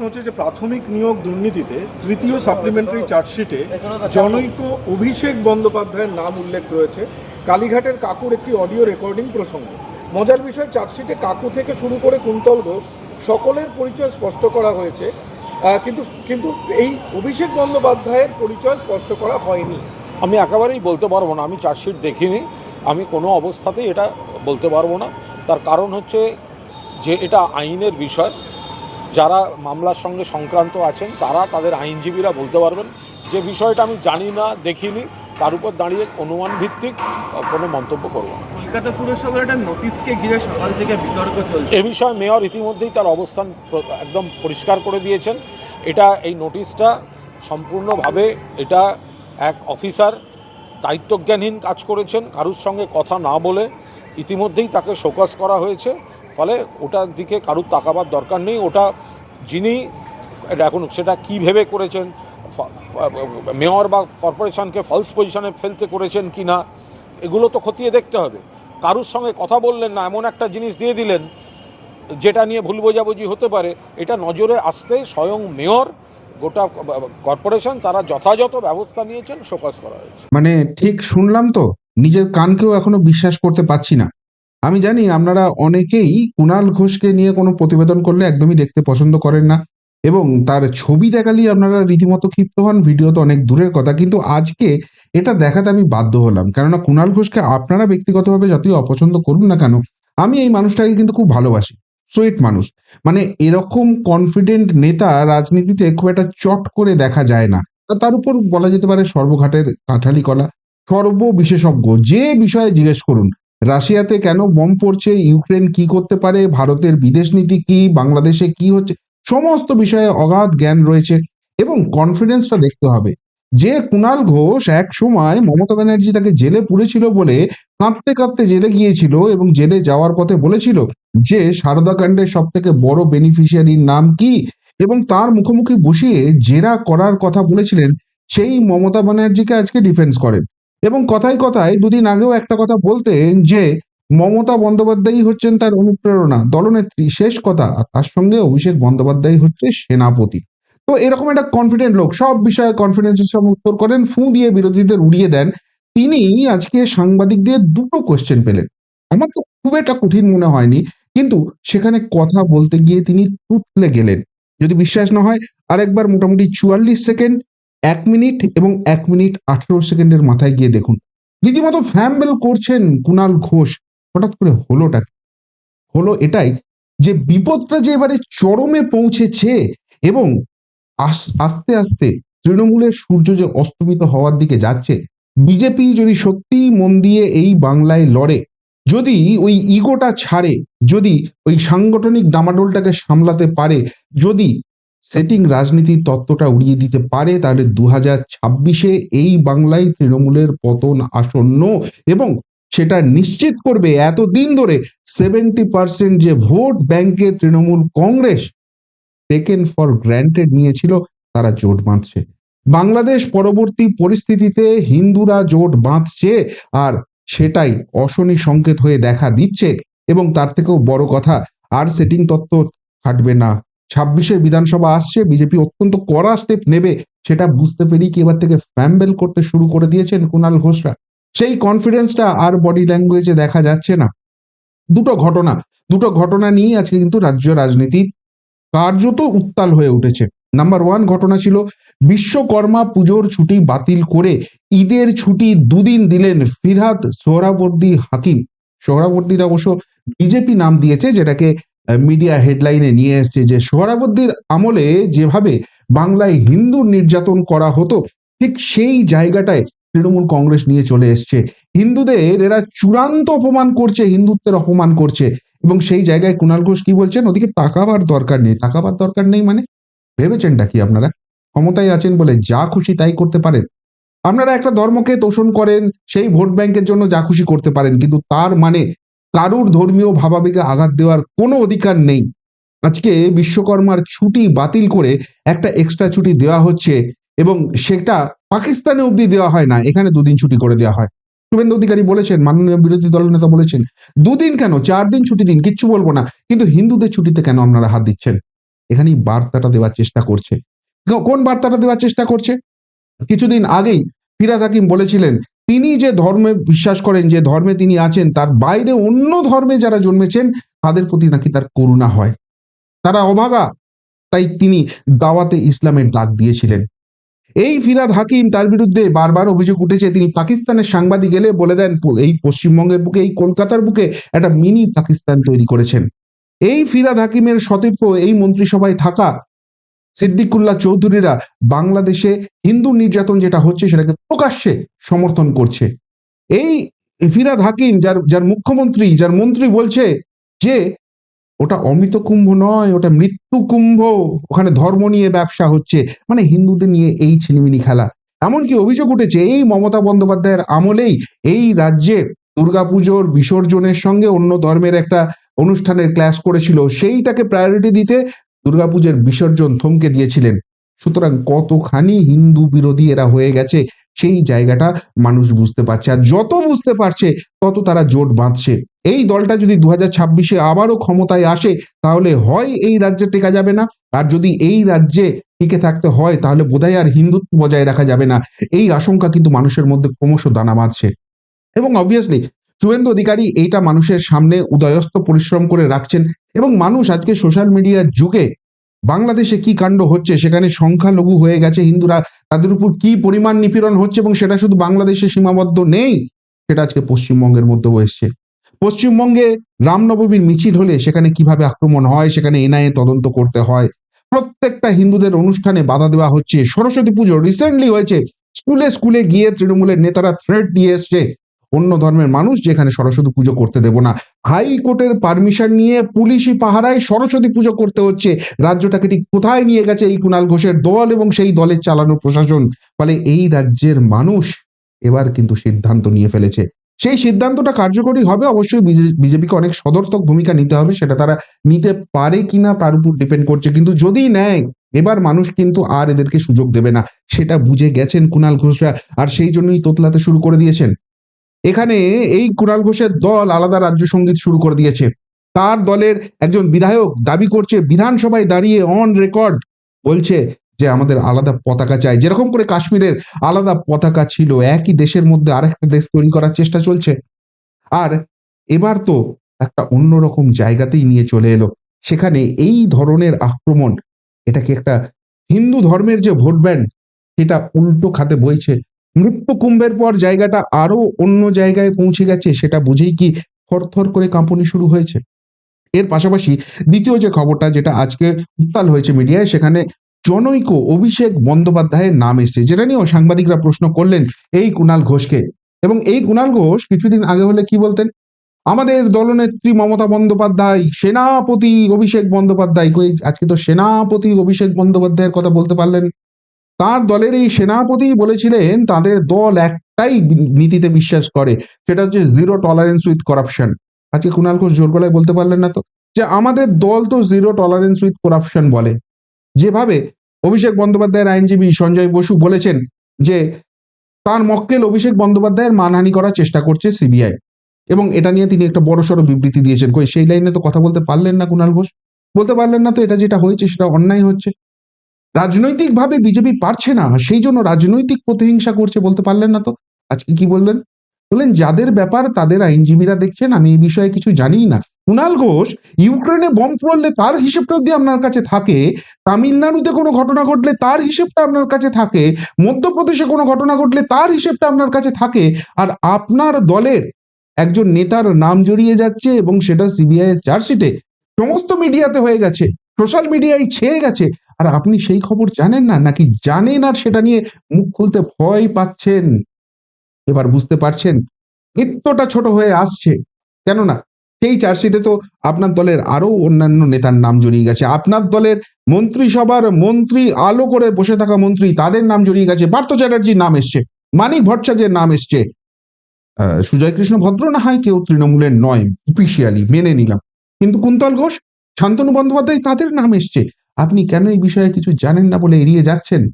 প্রশ্ন হচ্ছে যে প্রাথমিক নিয়োগ দুর্নীতিতে তৃতীয় সাপ্লিমেন্টারি চার্জশিটে জনৈক অভিষেক বন্দ্যোপাধ্যায়ের নাম উল্লেখ রয়েছে। কালীঘাটের কাকুর একটি অডিও রেকর্ডিং প্রসঙ্গ। মজার বিষয় চার্জশিটে কাকু থেকে শুরু করে কুন্তল ঘোষ, সকলের পরিচয় স্পষ্ট করা হয়েছে। কিন্তু কিন্তু এই অভিষেক বন্দ্যোপাধ্যায়ের পরিচয় স্পষ্ট করা হয়নি। আমি একেবারেই বলতে পারব না, আমি চার্জশিট দেখিনি। আমি কোনো অবস্থাতেই এটা বলতে পারব না। তার কারণ হচ্ছে যে এটা আইনের বিষয়। যারা মামলার সঙ্গে সংক্রান্ত আছেন তারা তাদের আইনজীবীরা বলতে পারবেন। যে বিষয়টা আমি জানি না দেখিনি তার উপর দাঁড়িয়ে অনুমান ভিত্তিক কোনো মন্তব্য করব না। কলকাতা পুরসভার একটা নোটিশকে ঘিরে সকাল থেকে বিতর্ক চলছে। এ বিষয়ে মেয়র ইতিমধ্যেই তার অবস্থান একদম পরিষ্কার করে দিয়েছেন। এটা এই নোটিশটা সম্পূর্ণভাবে এটা এক অফিসার দায়িত্বজ্ঞানহীন কাজ করেছেন কারুর সঙ্গে কথা না বলে ইতিমধ্যেই তাকে শোকস করা হয়েছে। ফলে ওটার দিকে কারুর তাকাবার দরকার নেই, ওটা যিনি এটা এখন সেটা কী ভেবে করেছেন মেয়র বা কর্পোরেশনকে ফলস পজিশনে ফেলতে করেছেন কি না, এগুলো তো খতিয়ে দেখতে হবে। কারুর সঙ্গে কথা বললেন না, এমন একটা জিনিস দিয়ে দিলেন, যেটা নিয়ে ভুল বোঝাবুঝি হতে পারে, এটা নজরে আসতে স্বয়ং মেয়র, গোটা কর্পোরেশন, তারা যথাযথ ব্যবস্থা নিয়েছেন শোকস করা হয়েছে। মানে ঠিক শুনলাম তো, নিজের কানকেও এখনও বিশ্বাস করতে পারছি না। আমি জানি আপনারা অনেকেই কুণাল ঘোষকে নিয়ে কোনো প্রতিবেদন করলে একদমই দেখতে পছন্দ করেন না। এবং তার ছবি দেখালেই আপনারা রীতিমতো ক্ষিপ্ত হন, ভিডিও তো অনেক দূরের কথা। কিন্তু আজকে এটা দেখাতে আমি বাধ্য হলাম। কেননা কুণাল ঘোষকে আপনারা ব্যক্তিগতভাবে যতই অপছন্দ করুন না কেন, আমি এই মানুষটাকে কিন্তু খুব ভালোবাসি। সুইট মানুষ। মানে এরকম কনফিডেন্ট নেতা রাজনীতিতে খুব একটা চট করে দেখা যায় না। তার উপর বলা যেতে পারে সর্বঘাটের কাঁঠালি কলা। সর্ববিশেষজ্ঞ। যে বিষয়ে জিজ্ঞেস করুন রাশিয়াতে কেন বম পড়ছে? ইউক্রেন কি করতে পারে? ভারতের বিদেশ নীতি কি? বাংলাদেশে কি হচ্ছে? সমস্ত বিষয়ে অগাধ জ্ঞান রয়েছে এবং কনফিডেন্সটা দেখতে হবে। যে কুণাল ঘোষ এক সময় মমতা ব্যানার্জি তাকে জেলে পুরেছিল বলে কাঁদতে কাঁদতে জেলে গিয়েছিল এবং জেলে যাওয়ার পথে বলেছিল যে কাণ্ডের সব থেকে বড় বেনিফিশিয়ারির নাম কি? এবং তার মুখোমুখি বসিয়ে জেরা করার কথা বলেছিলেন সেই মমতা ব্যানার্জিকে আজকে ডিফেন্স করেন। এবং কথায় কথায় দুদিন আগেও একটা কথা বলতেন যে মমতা বন্দ্যোপাধ্যায়ই হচ্ছেন তার অনুপ্রেরণা, দলনেত্রী। শেষ কথা তার সঙ্গে অভিষেক বন্দ্যোপাধ্যায় হচ্ছে সেনাপতি। তো এরকম একটা কনফিডেন্ট লোক, সব বিষয়ে কনফিডেন্সের সঙ্গে উত্তর করেন, ফু দিয়ে বিরোধীদের উড়িয়ে দেন। তিনি আজকে সাংবাদিকদের দুটো কোয়েশ্চেন পেলেন। আমার তো খুব একটা কঠিন মনে হয়নি, কিন্তু সেখানে কথা বলতে গিয়ে তিনি তুতলে গেলেন। যদি বিশ্বাস না হয়, আরেকবার মোটামুটি চুয়াল্লিশ সেকেন্ড এক মিনিট এবং এক মিনিট আঠেরো সেকেন্ডের মাথায় গিয়ে দেখুন। রীতিমতো ফ্যাম্বেল করছেন কুণাল ঘোষ। হঠাৎ করে হলোটা হলো এটাই যে বিপদটা যে এবারে চরমে পৌঁছেছে এবং আস্তে আস্তে তৃণমূলের সূর্য যে অস্তমিত হওয়ার দিকে যাচ্ছে, বিজেপি যদি সত্যিই মন দিয়ে এই বাংলায় লড়ে, যদি ওই ইগোটা ছাড়ে, যদি ওই সাংগঠনিক ডামাডোলটাকে সামলাতে পারে, যদি সেটিং রাজনীতির তত্ত্বটা উড়িয়ে দিতে পারে, তাহলে দু হাজার ছাব্বিশে এই বাংলায় তৃণমূলের পতন আসন্ন এবং সেটা নিশ্চিত করবে এতদিন ধরে সেভেন্টি পার্সেন্ট যে ভোট ব্যাংকে Trinamool Congress taken for granted নিয়েছিল, তারা জোট বাঁধছে। বাংলাদেশ পরবর্তী পরিস্থিতিতে হিন্দুরা জোট বাঁধছে আর সেটাই অশনি সংকেত হয়ে দেখা দিচ্ছে এবং তার থেকেও বড় কথা, আর সেটিং তত্ত্ব খাটবে না। ছাব্বিশের বিধানসভা আসছে, বিজেপি অত্যন্ত কড়া স্টেপ নেবে, সেটা বুঝতে পেরেই কি এবার থেকে ফ্যাম্বেল করতে শুরু করে দিয়েছেন কুণাল ঘোষরা। সেই কনফিডেন্সটা আর বডি ল্যাঙ্গুয়েজে দেখা যাচ্ছে না। দুটো ঘটনা দুটো ঘটনা নিয়ে আজকে কিন্তু রাজ্য রাজনীতি কার্যত উত্তাল হয়ে উঠেছে। নাম্বার ওয়ান ঘটনা ছিল, বিশ্বকর্মা পুজোর ছুটি বাতিল করে ঈদের ছুটি দুদিন দিলেন ফিরহাদ সোহরাবর্দী হাকিম। সোহরাবর্দীর অবশ্য বিজেপি নাম দিয়েছে, যেটাকে মিডিয়া হেডলাইনে নিয়ে এসছে যে, সোহরাবর্দীর আমলে যেভাবে বাংলায় হিন্দু নির্যাতন করা হতো, ঠিক সেই জায়গাটায় তৃণমূল কংগ্রেস নিয়ে চলে এসছে। হিন্দুদের এরা চূড়ান্ত অপমান করছে, হিন্দুত্বের অপমান করছে এবং সেই জায়গায় কুণাল ঘোষ কি বলছেন? ওদিকে তাকাবার দরকার নেই। তাকাবার দরকার নেই মানে? ভেবেছেনটা কি আপনারা? ক্ষমতায় আছেন বলে যা খুশি তাই করতে পারেন। আপনারা একটা ধর্মকে তোষণ করেন, সেই ভোট ব্যাংকের জন্য যা খুশি করতে পারেন, কিন্তু তার মানে কারুর ধর্মীয় ভাবাবেগে আঘাত দেওয়ার কোনো অধিকার নেই। আজকে বিশ্বকর্মার ছুটি বাতিল করে একটা এক্সট্রা ছুটি দেওয়া হচ্ছে এবং সেটা পাকিস্তানে অবধি দেওয়া হয় না, এখানে দুদিন ছুটি করে দেওয়া হয়। শুভেন্দু অধিকারী বলেছেন, মাননীয় বিরোধী দলনেতা বলেছেন, দুদিন কেন? চার দিন ছুটি দিন, কিচ্ছু বলব না। কিন্তু হিন্দুদের ছুটিতে কেন আপনারা হাত দিচ্ছেন? এখানেই বার্তাটা দেওয়ার চেষ্টা করছে। কোন বার্তাটা দেওয়ার চেষ্টা করছে? কিছুদিন আগেই ফিরাদ হাকিম বলেছিলেন তিনি যে ধর্মে বিশ্বাস করেন, যে ধর্মে তিনি আছেন, তার বাইরে অন্য ধর্মে যারা জন্মেছেন, তাদের প্রতি নাকি তার করুণা হয়। তারা অভাগা। তাই তিনি দাওয়াতে ইসলামের ডাক দিয়েছিলেন। এই ফিরাদ হাকিম তার বিরুদ্ধে বারবার অভিযোগ উঠেছে, তিনি পাকিস্তানের সাংবাদিক এলে বলে দেন এই পশ্চিমবঙ্গের বুকে, এই কলকাতার বুকে একটা মিনি পাকিস্তান তৈরি করেছেন। এই ফিরাদ হাকিমের সতীর্থ এই মন্ত্রিসভায় থাকা সিদ্দিকুল্লাহ চৌধুরীরা বাংলাদেশে হিন্দু নির্যাতন যেটা হচ্ছে সেটাকে প্রকাশ্যে সমর্থন করছে। এই ফিরাদ হাকিম যার যার মুখ্যমন্ত্রী, যার মন্ত্রী বলছে যে ওটা অমৃত কুম্ভ নয়, ওটা মৃত্যু কুম্ভ, ওখানে ধর্ম নিয়ে ব্যবসা হচ্ছে। মানে হিন্দুদের নিয়ে এই ছিনিমিনি খেলা। এমনকি অভিযোগ উঠেছে, এই মমতা বন্দ্যোপাধ্যায়ের আমলেই এই রাজ্যে দুর্গাপুজোর বিসর্জনের সঙ্গে অন্য ধর্মের একটা অনুষ্ঠানের ক্লাস করেছিল। সেইটাকে প্রায়োরিটি দিতে দুর্গাপুজোর বিসর্জন থমকে দিয়েছিলেন। সুতরাং কতখানি হিন্দু বিরোধী এরা হয়ে গেছে, সেই জায়গাটা মানুষ বুঝতে পারছে। আর যত বুঝতে পারছে, তত তারা জোট বাঁধছে। এই দলটা যদি দু হাজার ছাব্বিশে আবারও ক্ষমতায় আসে, তাহলে হয় এই রাজ্যে টেকা যাবে না। আর যদি এই রাজ্যে টিকে থাকতে হয়, তাহলে বোধহয় আর হিন্দুত্ব বজায় রাখা যাবে না। এই আশঙ্কা কিন্তু মানুষের মধ্যে ক্রমশ দানা বাঁধছে। এবং অবভিয়াসলি শুভেন্দু অধিকারী এইটা মানুষের সামনে উদয়স্ত পরিশ্রম করে রাখছেন এবং মানুষ আজকে সোশ্যাল মিডিয়ার যুগে বাংলাদেশে কি কাণ্ড হচ্ছে, সেখানে সংখ্যালঘু হয়ে গেছে হিন্দুরা, তাদের উপর কি পরিমাণ নিপীড়ন হচ্ছে এবং সেটা শুধু বাংলাদেশে সীমাবদ্ধ নেই, সেটা আজকে পশ্চিমবঙ্গের মধ্যেও এসছে। পশ্চিমবঙ্গে রামনবমীর মিছিল হলে সেখানে কীভাবে আক্রমণ হয়, সেখানে এনআইএ তদন্ত করতে হয়। প্রত্যেকটা হিন্দুদের অনুষ্ঠানে বাধা দেওয়া হচ্ছে। সরস্বতী পুজো রিসেন্টলি হয়েছে। স্কুলে স্কুলে গিয়ে তৃণমূলের নেতারা থ্রেট দিয়ে এসছে। অন্য ধর্মের মানুষ যেখানে সরস্বতী পুজো করতে দেব না। হাইকোর্টের পারমিশন নিয়ে পুলিশি পাহারায় সরস্বতী পুজো করতে হচ্ছে। রাজ্যটাকে ঠিক কোথায় নিয়ে গেছে এই কুণাল ঘোষের দল এবং সেই দলের চালানো প্রশাসন? ফলে এই রাজ্যের মানুষ এবার কিন্তু সিদ্ধান্ত নিয়ে ফেলেছে। সেই সিদ্ধান্তটা কার্যকরী হবে অবশ্যই বিজেপিকে অনেক সদর্থক ভূমিকা নিতে হবে, সেটা তারা নিতে পারে কিনা তার উপর ডিপেন্ড করছে। কিন্তু যদি নেয়, এবার মানুষ কিন্তু আর এদেরকে সুযোগ দেবে না। সেটা বুঝে গেছেন কুণাল ঘোষরা, আর সেই জন্যই তোতলাতে শুরু করে দিয়েছেন। এখানে এই কুণাল ঘোষের দল আলাদা রাজ্য সংগীত শুরু করে দিয়েছে। তার দলের একজন বিধায়ক দাবি করছে, বিধানসভায় দাঁড়িয়ে অন রেকর্ড বলছে যে আমাদের আলাদা পতাকা চাই। যেরকম করে কাশ্মীরের আলাদা পতাকা ছিল, একই দেশের মধ্যে আরেকটা দেশ তৈরি করার চেষ্টা চলছে। আর এবার তো একটা অন্যরকম জায়গাতেই নিয়ে চলে এলো। সেখানে এই ধরনের আক্রমণ, এটা কি একটা হিন্দু ধর্মের যে ভোট ব্যাংক, সেটা উল্টো খাতে বইছে মৃত্যু কুম্ভের পর জায়গাটা আরও অন্য জায়গায় পৌঁছে গেছে, সেটা বুঝেই কি থরথর করে কাঁপুনি শুরু হয়েছে। এর পাশাপাশি দ্বিতীয় যে খবরটা যেটা আজকে উত্তাল হয়েছে মিডিয়ায়, সেখানে জনৈক অভিষেক বন্দ্যোপাধ্যায়ের নাম এসছে। যেটা নিয়েও সাংবাদিকরা প্রশ্ন করলেন এই কুণাল ঘোষকে। এবং এই কুণাল ঘোষ কিছুদিন আগে হলে কি বলতেন? আমাদের দলনেত্রী মমতা বন্দ্যোপাধ্যায়, সেনাপতি অভিষেক বন্দ্যোপাধ্যায়। আজকে তো সেনাপতি অভিষেক বন্দ্যোপাধ্যায়ের কথা বলতে পারলেন। তার দলের এই সেনাপতি বলেছিলেন, তাদের দল একটাই নীতিতে বিশ্বাস করে, সেটা হচ্ছে জিরো টলারেন্স উইথ করাপশন আজকে কুণাল ঘোষ জোর গলায় বলতে পারলেন না তো? যে আমাদের দল তো জিরো টলারেন্স উইথ করাপশন বলে। যেভাবে অভিষেক বন্দ্যোপাধ্যায়ের আইনজীবী সঞ্জয় বসু বলেছেন যে, তার মক্কেল অভিষেক বন্দ্যোপাধ্যায়ের মানহানি করার চেষ্টা করছে সিবিআই। এবং এটা নিয়ে তিনি একটা বড়সড় বিবৃতি দিয়েছেন। কই, সেই লাইনে তো কথা বলতে পারলেন না কুণাল ঘোষ। বলতে পারলেন না তো এটা যেটা হয়েছে সেটা অন্যায় হচ্ছে। রাজনৈতিকভাবে বিজেপি পারছে না, সেই জন্য রাজনৈতিক প্রতিহিংসা করছে বলতে পারলেন না তো। আজকে কি বললেন? বললেন, যাদের ব্যাপার তাদের আইনজীবীরা দেখছেন, আমি এই বিষয়ে কিছু জানিই না। কুণাল ঘোষ, ইউক্রেনে বম পড়লে তার হিসেবটা যদি আপনার কাছে থাকে, তামিলনাড়ুতে কোনো ঘটনা ঘটলে তার হিসেবটা আপনার কাছে থাকে, মধ্যপ্রদেশে কোনো ঘটনা ঘটলে তার হিসেবটা আপনার কাছে থাকে, আর আপনার দলের একজন নেতার নাম জড়িয়ে যাচ্ছে এবং সেটা সিবিআই এর চার্জশিটে সমস্ত মিডিয়াতে হয়ে গেছে সোশ্যাল মিডিয়ায় ছেয়ে গেছে। আর আপনি সেই খবর জানেন না, নাকি জানেন আর সেটা নিয়ে মুখ খুলতে ভয় পাচ্ছেন? এবার বুঝতে পারছেন, এতটা ছোট হয়ে আসছে। কেননা, সেই চার্জশিটে তো আপনার দলের আরও অন্যান্য নেতার নাম জড়িয়ে গেছে। আপনার দলের মন্ত্রিসভার মন্ত্রী আলো করে বসে থাকা মন্ত্রী তাদের নাম জড়িয়ে গেছে। পার্থ চ্যাটার্জির নাম এসছে, মানিক ভট্টাচার্যের নাম এসছে। সুজয় কৃষ্ণ ভদ্র না হয় কেউ তৃণমূলের নয় অফিসিয়ালি মেনে নিলাম। কিন্তু কুন্তল ঘোষ, শান্তনু বন্দ্যোপাধ্যায় তাদের নাম এসছে। আপনি কেন এই বিষয়ে কিছু জানেন না বলে এড়িয়ে যাচ্ছেন?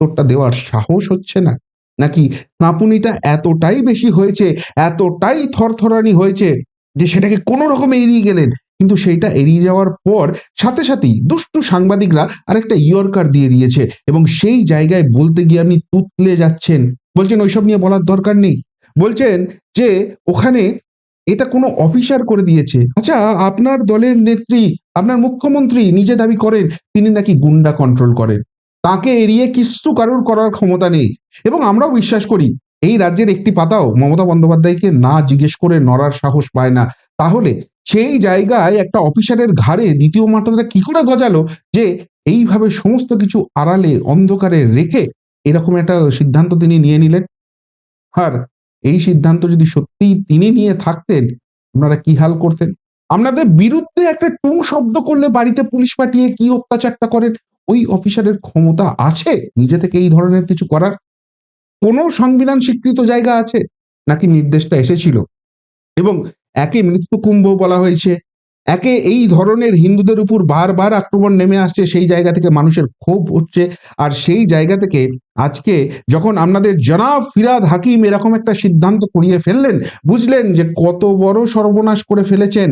তোরটা দেওয়ার সাহস হচ্ছে না। নাকি কাঁপুনিটা এতটাই বেশি হয়েছে, এতটাই থরথরানি হয়েছে যে সেটাকে কোনো রকমে এড়িয়ে গেলেন। কিন্তু সেইটা এড়িয়ে যাওয়ার পর সাথে সাথেই দুষ্টু সাংবাদিকরা আরেকটা ইয়র্কার দিয়ে দিয়েছে এবং সেই জায়গায় বলতে গিয়ে আপনি তুতলে যাচ্ছেন। বলছেন, ওইসব নিয়ে বলার দরকার নেই। বলছেন যে, ওখানে এটা কোনো অফিসার করে দিয়েছে। আচ্ছা আপনার দলের নেত্রী, আপনার মুখ্যমন্ত্রী নিজে দাবি করেন, তিনি নাকি গুন্ডা কন্ট্রোল করেন। তাকে এড়িয়ে কিচ্ছু কারোর করার ক্ষমতা নেই। এবং আমরাও বিশ্বাস করি, এই রাজ্যের একটি পাতাও মমতা বন্দ্যোপাধ্যায়কে না জিজ্ঞেস করে নড়ার সাহস পায় না। তাহলে সেই জায়গায় একটা অফিসারের ঘাড়ে দ্বিতীয় মাত্রাটা কি করে গজালো যে এইভাবে সমস্ত কিছু আড়ালে, অন্ধকারে রেখে এরকম একটা সিদ্ধান্ত তিনি নিয়ে নিলেন? আর এই সিদ্ধান্ত যদি সত্যিই তিনি নিয়ে থাকতেন, আপনারা কি হাল করতেন? আপনাদের বিরুদ্ধে একটা টু শব্দ করলে বাড়িতে পুলিশ পাঠিয়ে কি অত্যাচারটা করেন? ওই অফিসারের ক্ষমতা আছে? নিজে থেকে এই ধরনের কিছু করার কোনো সংবিধান স্বীকৃত জায়গা আছে? নাকি নির্দেশটা এসেছিল? এবং একে মৃত্যু কুম্ভ বলা হয়েছে। একে এই ধরনের হিন্দুদের উপর বারবার আক্রমণ নেমে আসছে, সেই জায়গা থেকে মানুষের ক্ষোভ হচ্ছে। আর সেই জায়গা থেকে আজকে যখন আপনাদের জনাব ফিরাদ হাকিম এরকম একটা সিদ্ধান্ত করিয়ে ফেললেন, বুঝলেন যে কত বড় সর্বনাশ করে ফেলেছেন।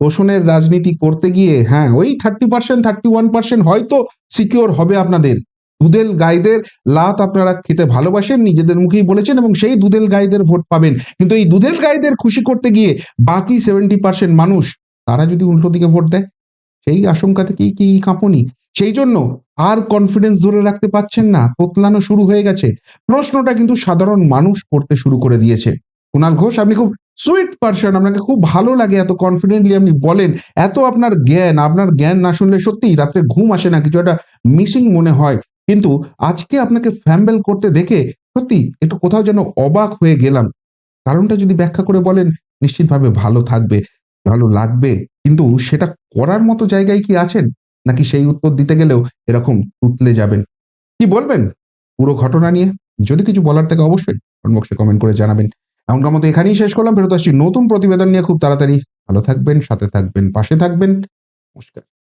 পোষণের রাজনীতি করতে গিয়ে হ্যাঁ ওই thirty percent thirty one percent হয়তো সিকিওর হবে আপনাদের। দুধেল গাইদের লাত আপনারা খেতে ভালোবাসেন, নিজেদের মুখেই বলেছেন এবং সেই দুধেল গাইদের ভোট পাবেন। কিন্তু এই দুধেল গাইদের খুশি করতে গিয়ে বাকি সেভেন্টি পার্সেন্ট মানুষ তারা যদি উল্টো দিকে ভোট দেয়, সেই আশঙ্কা থেকেই কি কাঁপুনি? সেই জন্য আর কনফিডেন্স ধরে রাখতে পাচ্ছেন না, তোতলানো শুরু হয়ে গেছে। প্রশ্নটা কিন্তু সাধারণ মানুষ করতে শুরু করে দিয়েছে। কুণাল ঘোষ, আপনি খুব সুইট পার্সন আপনাকে খুব ভালো লাগে এত কনফিডেন্টলি আপনি বলেন। এত আপনার জ্ঞান আপনার জ্ঞান না শুনলে সত্যি রাত্রে ঘুম আসে না, কিছু একটা মিসিং মনে হয়। কিন্তু আজকে আপনাকে ফ্যাম্বেল করতে দেখে সত্যি একটু কোথাও যেন অবাক হয়ে গেলাম। কারণটা যদি ব্যাখ্যা করে বলেন, নিশ্চিতভাবে ভালো থাকবে। ভালো লাগবে? কিন্তু সেটা করার মতো জায়গায় কি আছেন? নাকি সেই উত্তর দিতে গেলেও এরকম তুতলে যাবেন? কি বলবেন? পুরো ঘটনা নিয়ে যদি কিছু বলার থাকে অবশ্যই কমেন্ট বক্সে কমেন্ট করে জানাবেন। এমনকার মতো এখানেই শেষ করলাম। ফেরত আসছি নতুন প্রতিবেদন নিয়ে। খুব তাড়াতাড়ি ভালো থাকবেন, সাথে থাকবেন, পাশে থাকবেন। নমস্কার।